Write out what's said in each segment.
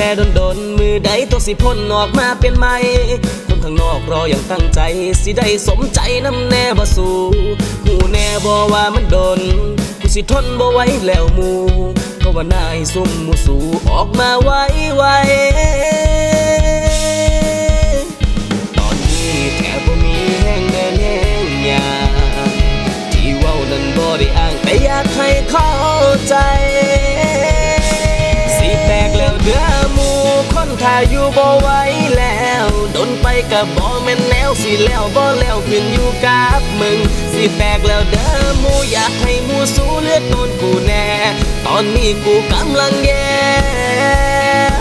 แต่ดนดนๆมือใดตัวสิพ่นออกมาเป็นไหมคนข้างนอกรออย่างตั้งใจ สิได้สมใจน้ำแน่บ่สู่หูแน่บ่ว่ามันโดนกูสิทนบ่ไหวแล้วมูก็ว่านายซุ่มมูสู่ออกมาไวไว กับบ่แม่นแนวสิแล้วบ่แล้วขึ้นอยู่กับมึง สิแตกแล้วเด้อมูอยากให้มูสู้เลือดโดนกูแน่ ตอนนี้กูกำลังแย่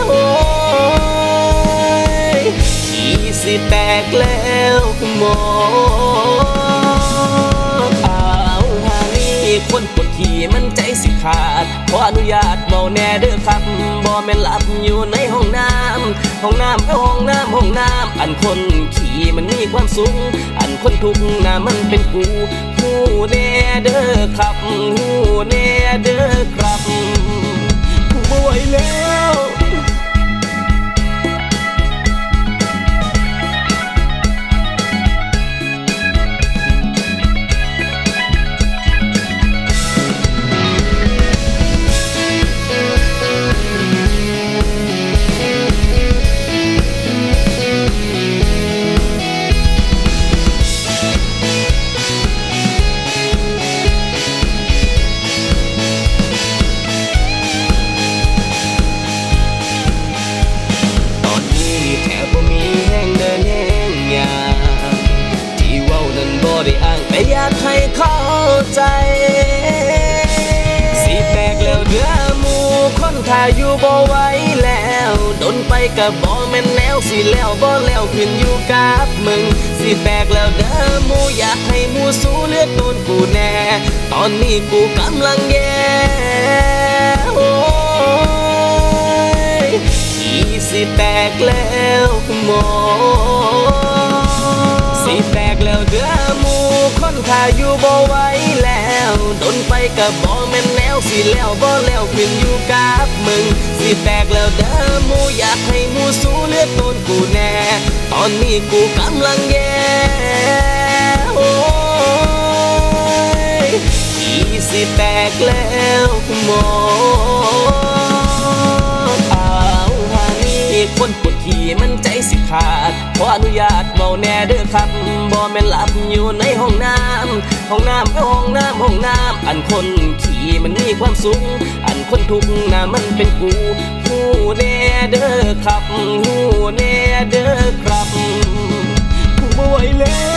โอ้ยีสิแตกแล้วหมออ้าวหานี่คนปวดขี่มันใจสิขาด ขออนุญาตเมาแน่เด้อครับบ่แม่นหลับอยู่ในห้องน้ำห้องน้ำเอ้ห้องน้ำห้องน้ำอันคนขี่มันมีความสุขอันคนทุกข์น่ะมันเป็นกูหูแน่เด้อครับหูแน่เด้อครับกูบ่ไหวแล้ว บ่ไหวแล้วโดนไปกับบ่แม่นแนวสิแล้วบ่แล้วขึ้นอยู่กับมึง สิแตกแล้วเด้อมูอยากให้มูสู้เลือดโดนกูแน่ ตอนนี้กูกำลังแย่โอ้ยสิแตกแล้วหมอสิแตกแล้วเด้อมูคนถ่าอยู่บ่ไหวแล้วโดนไปกับบ่แม่น สิแล้วบ่แล้วขึ้นอยู่กับมึง สิแตกแล้วเด้อหมูอยากให้หมูสู้เลือดโดนกูแน่ ตอนนี้กูกำลังแย่โอ้ยสิแตกแล้วหมออ้าวหานี่คนปวดขี่มันใจสิขาด ขออนุญาตเมาแน่เด้อครับบ่แม่นหลับอยู่ในห้องน้ำ ห้องน้ำห้องน้ำห้องน้ำอันคนขี่มันมีความสุขอันคนทุกข์น่ะมันเป็นกูหูแน่เด้อครับหูแน่เด้อครับกูบ่ไหวแล้ว